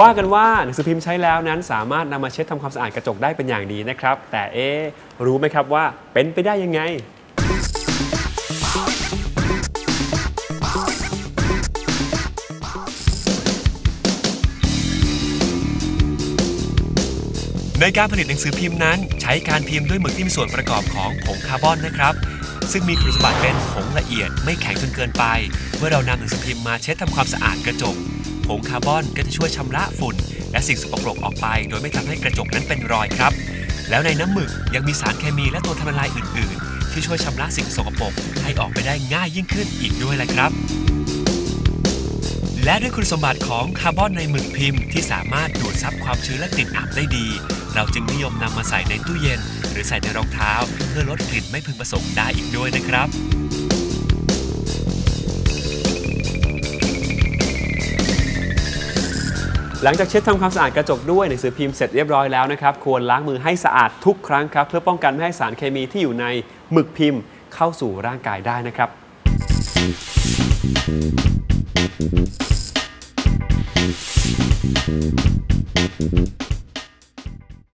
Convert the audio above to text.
ว่ากันว่าหนังสือพิมพ์ใช้แล้วนั้นสามารถนำมาเช็ดทำความสะอาดกระจกได้เป็นอย่างดีนะครับ แต่เอ๊รู้ไหมครับว่าเป็นไปได้ยังไง ในการผลิตหนังสือพิมพ์นั้น ใช้การพิมพ์ด้วยหมึกที่มีส่วนประกอบของผงคาร์บอนนะครับ ซึ่งมีคุณสมบัติเป็นผงละเอียดไม่แข็งจนเกินไป เมื่อเรานำหนังสือพิมพ์มาเช็ดทำความสะอาดกระจก ผงคาร์บอนก็จะช่วยชำระฝุ่น และสิ่งสกปรกออกไป โดยไม่ทำให้กระจกนั้นเป็นรอยครับ แล้วในน้ำหมึกยังมีสารเคมีและตัวทำลายอื่น ๆ ที่ช่วยชำระสิ่งสกปรกให้ออกไปได้ง่ายยิ่งขึ้นอีกด้วยแหละครับ และด้วยคุณสมบัติของคาร์บอนในหมึกพิมพ์ที่สามารถดูดซับความชื้นและกลิ่นอับได้ดี เราจึงนิยมนำมาใส่ในตู้เย็น หรือใส่ในรองเท้า เพื่อลดกลิ่นไม่พึงประสงค์ได้อีกด้วยนะครับหลังจากเช็ดทำความสะอาดกระจกด้วยหนังสือพิมพ์เสร็จเรียบร้อยแล้วนะครับ ควรล้างมือให้สะอาดทุกครั้งครับ เพื่อป้องกันไม่ให้สารเคมีที่อยู่ในหมึกพิมพ์เข้าสู่ร่างกายได้นะครับ Thank you.